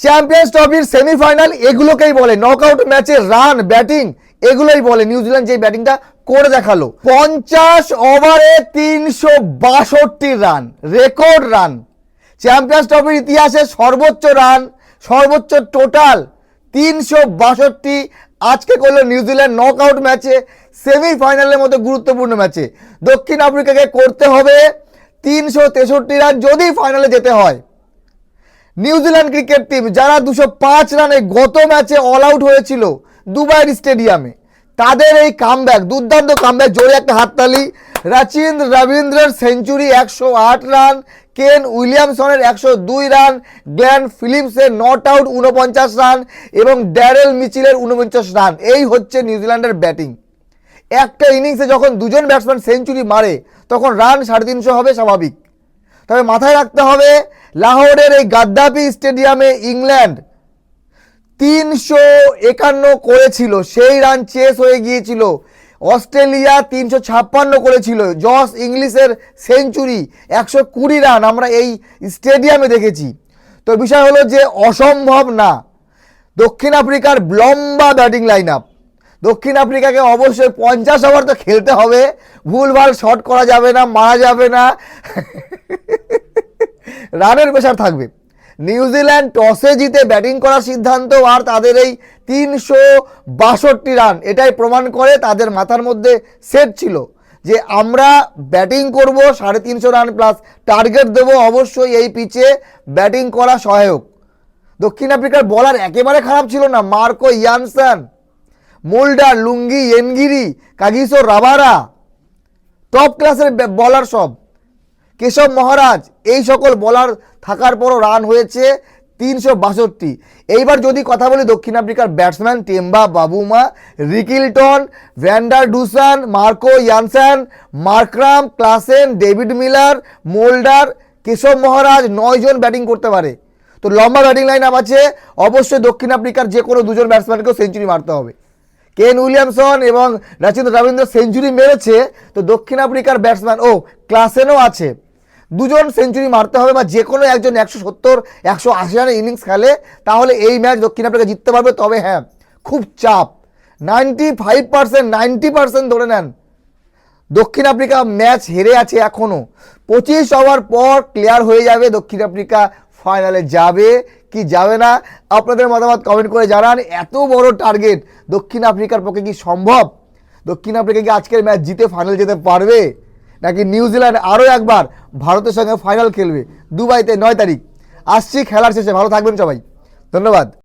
Champions ট্রফির semifinal এগুলোকেই বলে নকআউট ম্যাচে রান ব্যাটিং এগুলোই বলে নিউজিল্যান্ড যে ব্যাটিংটা করে দেখাল। পঞ্চাশ ওভারে তিনশো বাষট্টি রান রেকর্ড রান চ্যাম্পিয়ন্স ট্রফির ইতিহাসে সর্বোচ্চ রান সর্বোচ্চ টোটাল তিনশো বাষট্টি। আজকে করল নিউজিল্যান্ড নকআউট ম্যাচে সেমিফাইনালের মতো গুরুত্বপূর্ণ ম্যাচে দক্ষিণ আফ্রিকাকে করতে হবে তিনশো তেষট্টি রান যদি ফাইনালে যেতে হয়। নিউজিল্যান্ড ক্রিকেট টিম যারা দুশো পাঁচ রানে গত ম্যাচে অল আউট হয়েছিল দুবাইয়ের স্টেডিয়ামে তাদের এই কামব্যাক দুর্দান্ত কামব্যাক জোরে একটা হাততালি। রাচিন রবীন্দ্রের সেঞ্চুরি একশো আট রান, কেন উইলিয়ামসনের একশো দুই রান, গ্ল্যান ফিলিপসের নট আউট উনপঞ্চাশ রান এবং ড্যারেল মিচিলের উনপঞ্চাশ রান। এই হচ্ছে নিউজিল্যান্ডের ব্যাটিং একটা ইনিংসে যখন দুজন ব্যাটসম্যান সেঞ্চুরি মারে, তখন রান সাড়ে তিনশো হবে স্বাভাবিক। তবে মাথায় রাখতে হবে লাহোরের এই গাদ্দাফি স্টেডিয়ামে ইংল্যান্ড তিনশো একান্ন করেছিল, সেই রান চেস হয়ে গিয়েছিল। অস্ট্রেলিয়া তিনশো ছাপ্পান্ন করেছিল, জস ইংলিশের সেঞ্চুরি একশো কুড়ি রান আমরা এই স্টেডিয়ামে দেখেছি। তো বিষয় হলো যে অসম্ভব না, দক্ষিণ আফ্রিকার লম্বা ব্যাটিং লাইন আপ দক্ষিণ আফ্রিকাকে অবশ্যই পঞ্চাশ ওভার তো খেলতে হবে, ভুলভাল শট করা যাবে না, মারা যাবে না। রানের প্রেশার থাকবে। নিউজিল্যান্ড টসে জিতে ব্যাটিং করার সিদ্ধান্ত আর তাদের এই তিনশো বাষট্টি রান, এটাই প্রমাণ করে তাদের মাথার মধ্যে সেট ছিল যে আমরা ব্যাটিং করব, সাড়ে তিনশো রান প্লাস টার্গেট দেবো অবশ্যই এই পিচে ব্যাটিং করা সহায়ক। দক্ষিণ আফ্রিকার বলার একেবারে খারাপ ছিল না, মার্কো ইয়ানসান, মোল্ডার, লুঙ্গি, এনগিরি, কাগিসো রাবারা টপ ক্লাসের বলার সব। কেশব মহারাজ, এই সকল বলার থাকার পরও রান হয়েছে তিনশো বাষট্টি। এইবার যদি কথা বলি দক্ষিণ আফ্রিকার batsman Temba Bavuma, Rickelton, van der Dussen, Marco Jansen, Markram, Klaasen, David Miller, Mulder, Keshav Maharaj নয়জন ব্যাটিং করতে পারে। তো লম্বা ব্যাটিং লাইন আপ আছে, অবশ্যই দক্ষিণ আফ্রিকার যে কোনো দুজন ব্যাটসম্যানকেও সেঞ্চুরি মারতে হবে। কেন উইলিয়ামসন এবং রাচিন্দ্র রবীন্দ্র সেঞ্চুরি মেরেছে, তো দক্ষিণ আফ্রিকার ব্যাটসম্যান, ও ক্লাসেনও আছে। দুজন সেঞ্চুরি মারতে হবে বা যে কোনো একজন একশো সত্তর, একশো আশি রানের ইনিংস খেলে, তাহলে এই ম্যাচ দক্ষিণ আফ্রিকা জিততে পারবে। তবে হ্যাঁ খুব চাপ। Ninety five percent ninety percent ধরে নেন। দক্ষিণ আফ্রিকা ম্যাচ হেরে আছে এখনও পঁচিশ ওভার পর ক্লিয়ার হয়ে যাবে দক্ষিণ আফ্রিকা ফাইনালে যাবে কি যাবে না। আপনাদের মতামত কমেন্ট করে জানান। এত বড় টার্গেট দক্ষিণ আফ্রিকার পক্ষে কি সম্ভব? দক্ষিণ আফ্রিকা কি আজকের ম্যাচ জিতে ফাইনাল যেতে পারবে? নাকি নিউজিল্যান্ড আরও একবার ভারতের সঙ্গে ফাইনাল খেলবে দুবাইতে নয় তারিখ। আসছি খেলার শেষে, ভালো থাকবেন সবাই। ধন্যবাদ।